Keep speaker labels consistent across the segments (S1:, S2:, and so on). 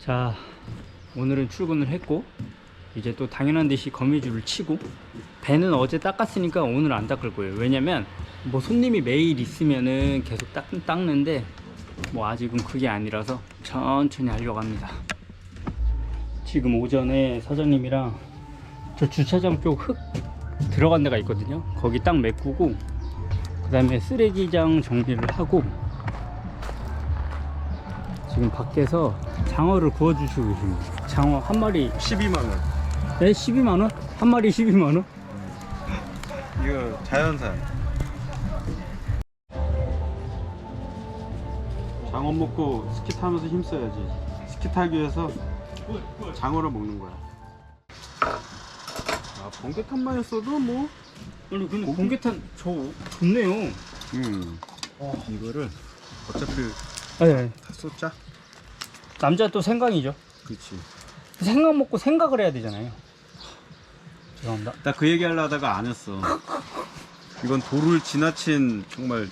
S1: 자, 오늘은 출근을 했고 이제 또 당연한 듯이 거미줄을 치고 배는 어제 닦았으니까 오늘 안 닦을 거예요. 왜냐면 뭐 손님이 매일 있으면은 계속 닦, 닦는데 뭐 아직은 그게 아니라서 천천히 하려고 합니다. 지금 오전에 사장님이랑 저 주차장 쪽 흙 들어간 데가 있거든요. 거기 딱 메꾸고 그 다음에 쓰레기장 정리를 하고 지금 밖에서 장어를 구워주시고 계십니다. 장어 한 마리
S2: 12만원
S1: 네, 12만 원? 한 마리 12만 원?
S2: 이거 자연산 장어 먹고 스키 타면서 힘써야지 스키 타기 위해서 장어를 먹는 거야 아 번개탄만 했어도 뭐
S1: 아니 근데
S2: 고기?
S1: 공개탄 저 좋네요.
S2: 음. 이거를 어차피
S1: 네.
S2: 다 쏟자
S1: 남자 또 생강이죠.
S2: 그렇지
S1: 생강 먹고 생각을 해야 되잖아요. 죄송합니다.
S2: 나 그 얘기 하려 다가 안 했어 이건 도를 지나친 정말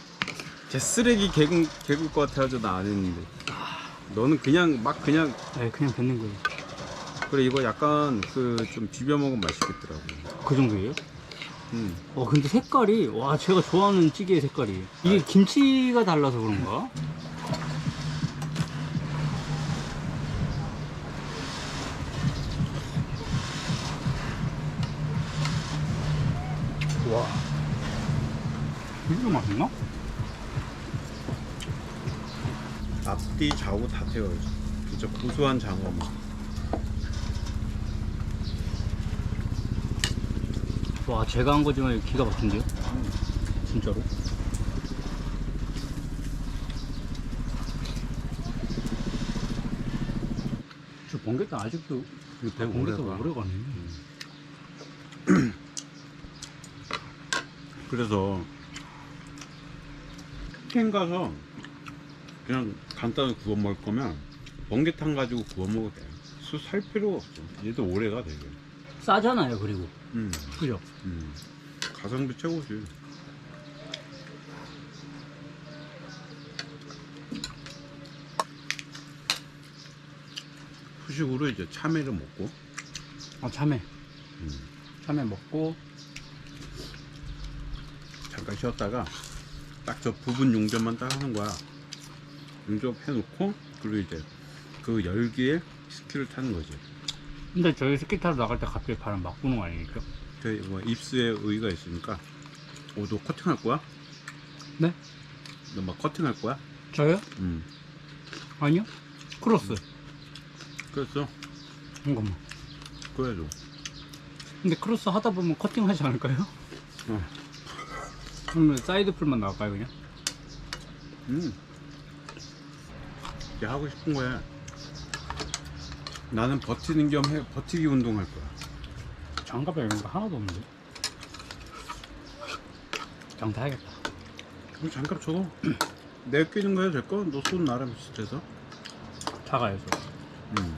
S2: 개 쓰레기 개굴, 개굴 것 같아가지고 나 안 했는데 너는 그냥 막 그냥
S1: 네, 그냥 뱉는 거예요.
S2: 그래 이거 약간 그 좀 비벼 먹으면 맛있겠더라고.
S1: 그 정도예요?
S2: 음.
S1: 어 근데 색깔이 와 제가 좋아하는 찌개의 색깔이 이게 김치가 달라서 그런가? 이렇게 맛있나?
S2: 앞뒤 좌우 다 태워야지. 진짜 고소한 장어 맛.
S1: 와 제가 한 거지만 기가 막힌데요? 진짜로? 저 번개탄 아직도
S2: 배
S1: 번개탄
S2: 오래 가.
S1: 오래 가네
S2: 그래서 캠 가서 그냥 간단히 구워 먹을 거면 번개탕 가지고 구워 먹어도 돼. 수살 필요가 없어. 얘도 오래 가 되게.
S1: 싸잖아요 그리고
S2: 음.
S1: 그죠?
S2: 음. 가성비 최고지. 후식으로 이제 참외를 먹고
S1: 아 참외
S2: 음.
S1: 참외 먹고
S2: 잠깐 쉬었다가 딱 저 부분 용접만 딱 하는 거야. 용접해 놓고 그리고 이제 그 열기에 스키를 타는 거지.
S1: 근데 저희 스키 타러 나갈 때 갑자기 바람 막 부는 거 아닙니까?
S2: 저희 뭐 입수에 의의가 있으니까 오, 너 커팅할 거야?
S1: 네?
S2: 너 막 커팅할 거야?
S1: 저요?
S2: 음.
S1: 아니요 크로스
S2: 그랬어.
S1: 잠깐만
S2: 그래도.
S1: 근데 크로스 하다 보면 커팅하지 않을까요?
S2: 어.
S1: 그러면 사이드 풀만 나갈까요 그냥?
S2: 음. 이제 하고 싶은 거야. 나는 버티는 겸 해, 버티기 운동할 거야.
S1: 장갑에 이런 거 하나도 없는데 장타야겠다
S2: 그럼 잠깐 저거 내 끼는 거야 될 거? 너 손 나랑 비슷해서.
S1: 저
S2: 음.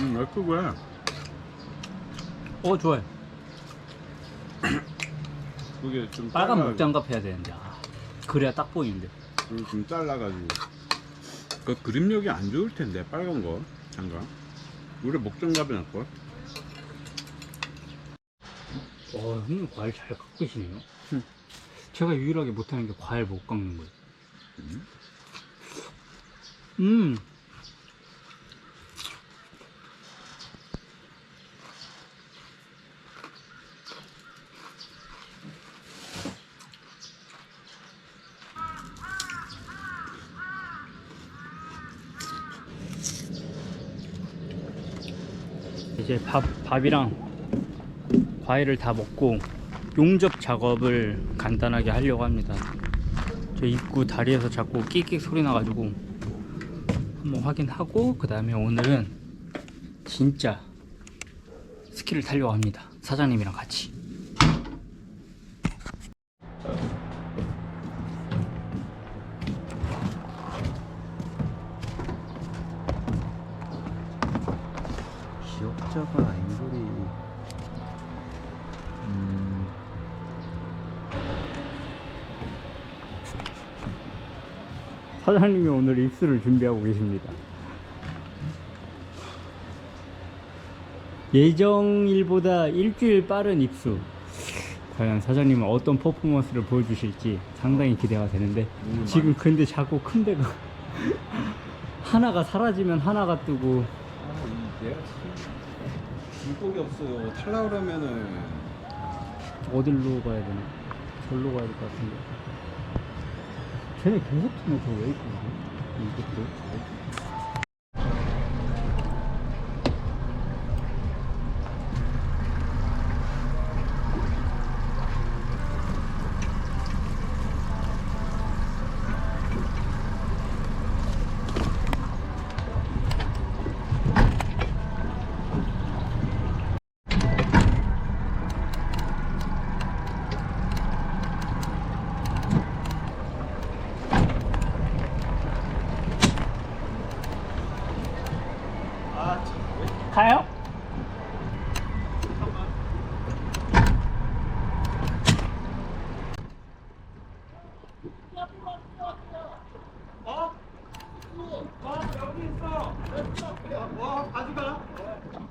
S2: 음, 왜 그거야?
S1: 어 좋아요.
S2: 그게 좀
S1: 빨간
S2: 잘라-
S1: 목장갑 해야 되는데. 아, 그래야 딱 보이는데.
S2: 좀 잘라가지고. 그 그립력이 안 좋을 텐데 빨간 거 장갑. 우리 목장갑이 날걸?
S1: 와 형님 과일 잘 갖고 계시네요. 제가 유일하게 못하는 게 과일 못 깎는 거예요. 음 이제 밥, 밥이랑 과일을 다 먹고 용접 작업을 간단하게 하려고 합니다. 저 입구 다리에서 자꾸 끽끽 소리 나가지고 한번 확인하고 그 다음에 오늘은 진짜 스키를 타려고 합니다. 사장님이랑 같이. 사장님이 오늘 입수를 준비하고 계십니다. 예정일보다 일주일 빠른 입수. 과연 사장님은 어떤 퍼포먼스를 보여주실지 상당히 기대가 되는데 지금 근데 자꾸 큰 데가 하나가 사라지면 하나가 뜨고
S2: 아, 이 얘가 지금 물고기 없어요. 탈라 그러면은
S1: 어딜로 가야 되나? 절로 가야 될 것 같은데. 쟤네 계속 튀네 저왜 있고 이것도.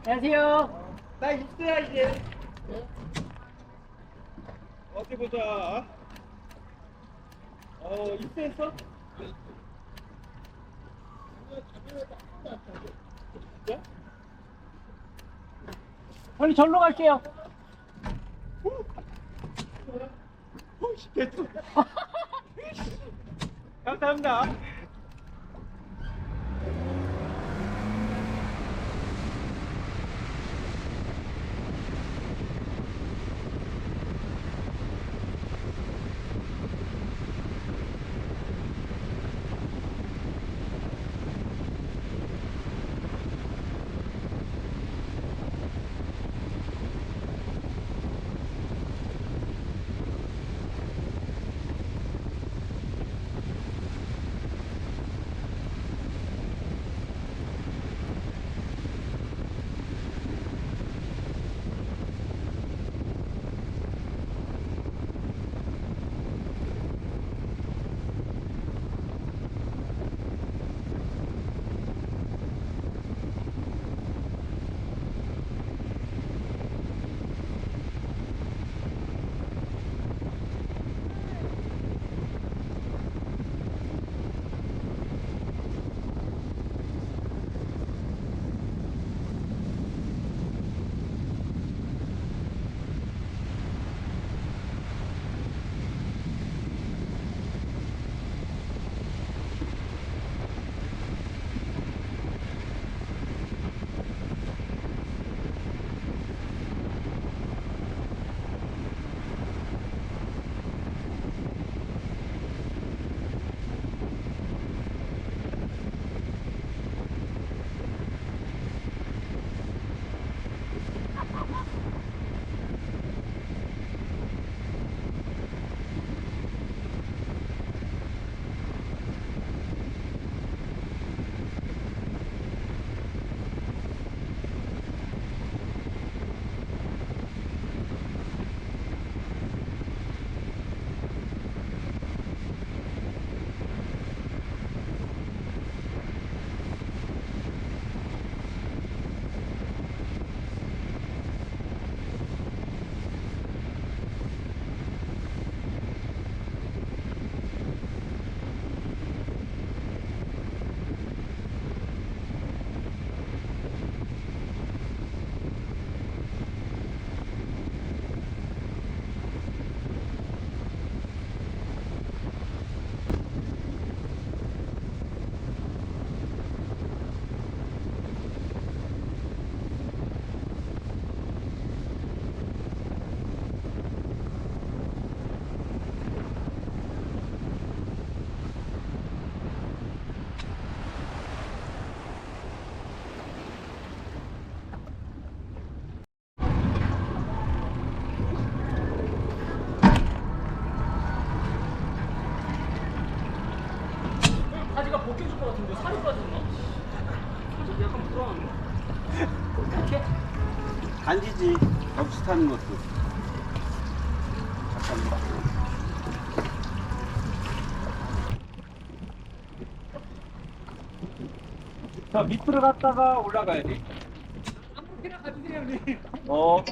S1: 안녕하세요.
S3: 나 있어야 이제. 어디 보자. 어, 있어?
S1: 형님 절로 갈게요.
S3: 됐어? 감사합니다.
S1: 비슷한
S2: 것도 잠깐
S3: 자 밑으로 갔다가 올라가야 돼. 아무 데나 가주세요 형님. 어.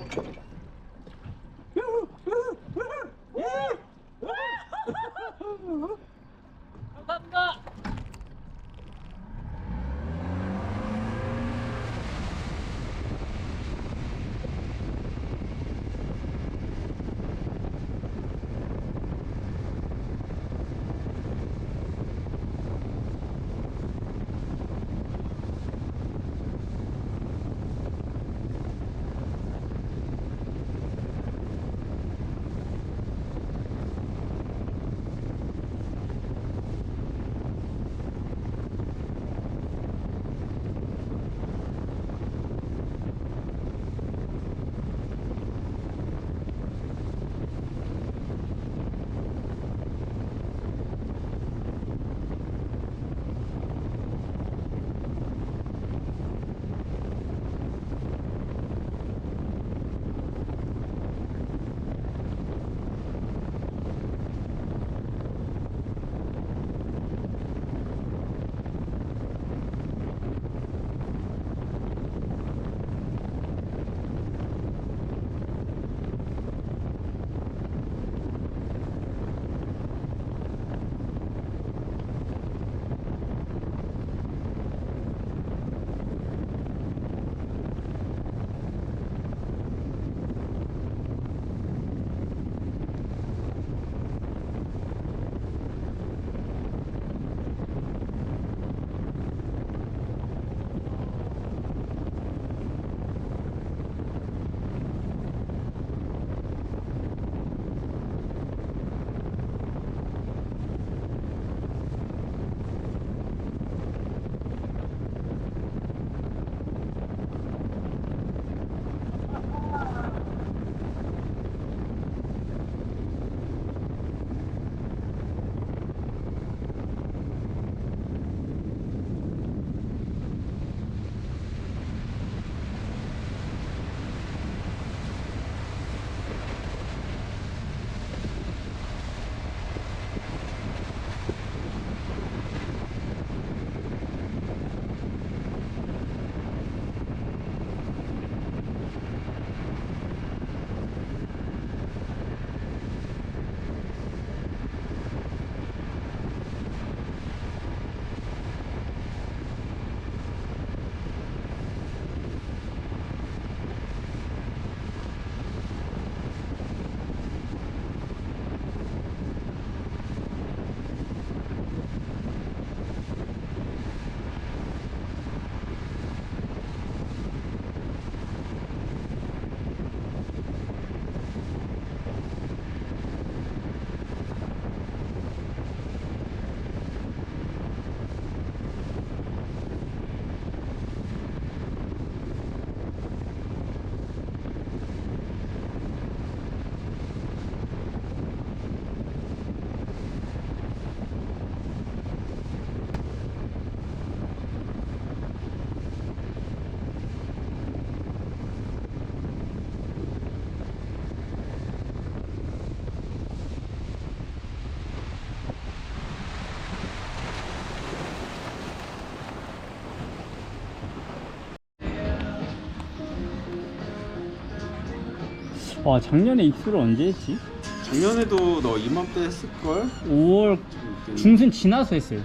S1: 와 작년에 입수를 언제 했지?
S2: 작년에도 너 이맘때 했을걸?
S1: 5월
S2: 그때.
S1: 중순 지나서 했어요.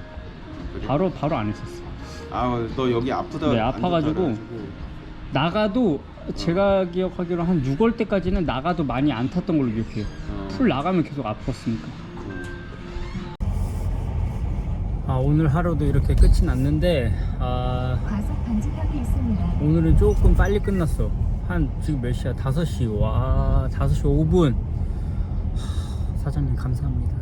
S2: 그래?
S1: 바로 바로 안 했었어.
S2: 아너 여기 아프다
S1: 네,
S2: 안 아파가지고.
S1: 나가도 제가 기억하기로 한 6월 때까지는 나가도 많이 안 탔던 걸로 기억해요.
S2: 어.
S1: 풀 나가면 계속 아팠으니까.
S2: 어.
S1: 아 오늘 하루도 이렇게 끝이 났는데 아
S4: 과속 방지턱이 있습니다.
S1: 오늘은 조금 빨리 끝났어. 한 지금 몇 시야? 5시. 와 5시 5분. 사장님 감사합니다.